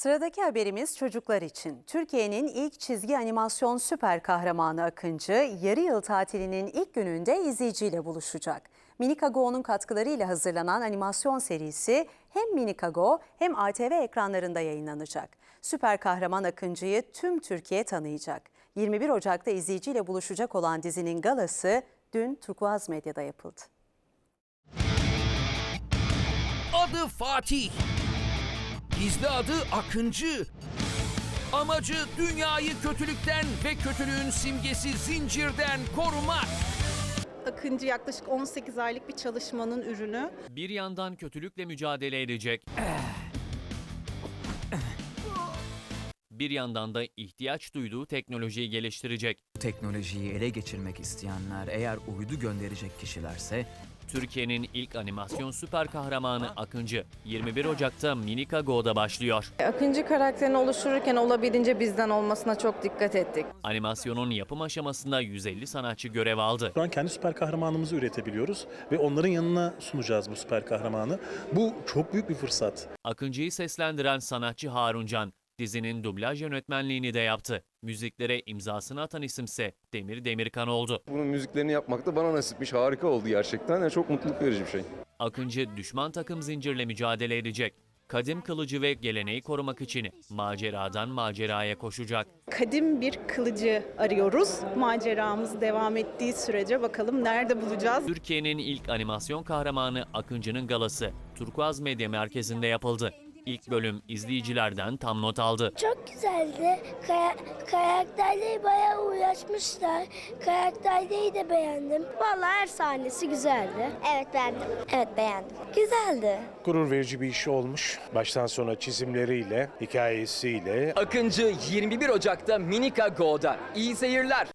Sıradaki haberimiz çocuklar için. Türkiye'nin ilk çizgi animasyon süper kahramanı Akıncı, yarı yıl tatilinin ilk gününde izleyiciyle buluşacak. Minikago'nun katkılarıyla hazırlanan animasyon serisi hem Minikago hem ATV ekranlarında yayınlanacak. Süper kahraman Akıncı'yı tüm Türkiye tanıyacak. 21 Ocak'ta izleyiciyle buluşacak olan dizinin galası dün Turkuaz Medya'da yapıldı. Adı Fatih. Gizli adı Akıncı. Amacı dünyayı kötülükten ve kötülüğün simgesi zincirden korumak. Akıncı yaklaşık 18 aylık bir çalışmanın ürünü. Bir yandan kötülükle mücadele edecek. Bir yandan da ihtiyaç duyduğu teknolojiyi geliştirecek. Teknolojiyi ele geçirmek isteyenler eğer uydu gönderecek kişilerse Türkiye'nin ilk animasyon süper kahramanı Akıncı 21 Ocak'ta Minikago'da başlıyor. Akıncı karakterini oluştururken olabildiğince bizden olmasına çok dikkat ettik. Animasyonun yapım aşamasında 150 sanatçı görev aldı. Şu an kendi süper kahramanımızı üretebiliyoruz ve onların yanına sunacağız bu süper kahramanı. Bu çok büyük bir fırsat. Akıncı'yı seslendiren sanatçı Harun Can, dizinin dublaj yönetmenliğini de yaptı. Müziklere imzasını atan isimse Demir Demirkan oldu. Bunun müziklerini yapmak da bana nasipmiş. Harika oldu gerçekten. Yani çok mutluluk verici bir şey. Akıncı düşman takım zincirle mücadele edecek. Kadim kılıcı ve geleneği korumak için maceradan maceraya koşacak. Kadim bir kılıcı arıyoruz. Maceramız devam ettiği sürece bakalım nerede bulacağız? Türkiye'nin ilk animasyon kahramanı Akıncı'nın galası Turkuaz Medya Merkezi'nde yapıldı. İlk bölüm izleyicilerden tam not aldı. Çok güzeldi. Kaya, karakterleri bayağı uğraşmışlar. Karakterleri de beğendim. Vallahi her sahnesi güzeldi. Evet beğendim. Evet beğendim. Güzeldi. gurur verici bir iş olmuş. Baştan sona çizimleriyle, hikayesiyle. Akıncı 21 Ocak'ta Minika Go'da. İyi seyirler.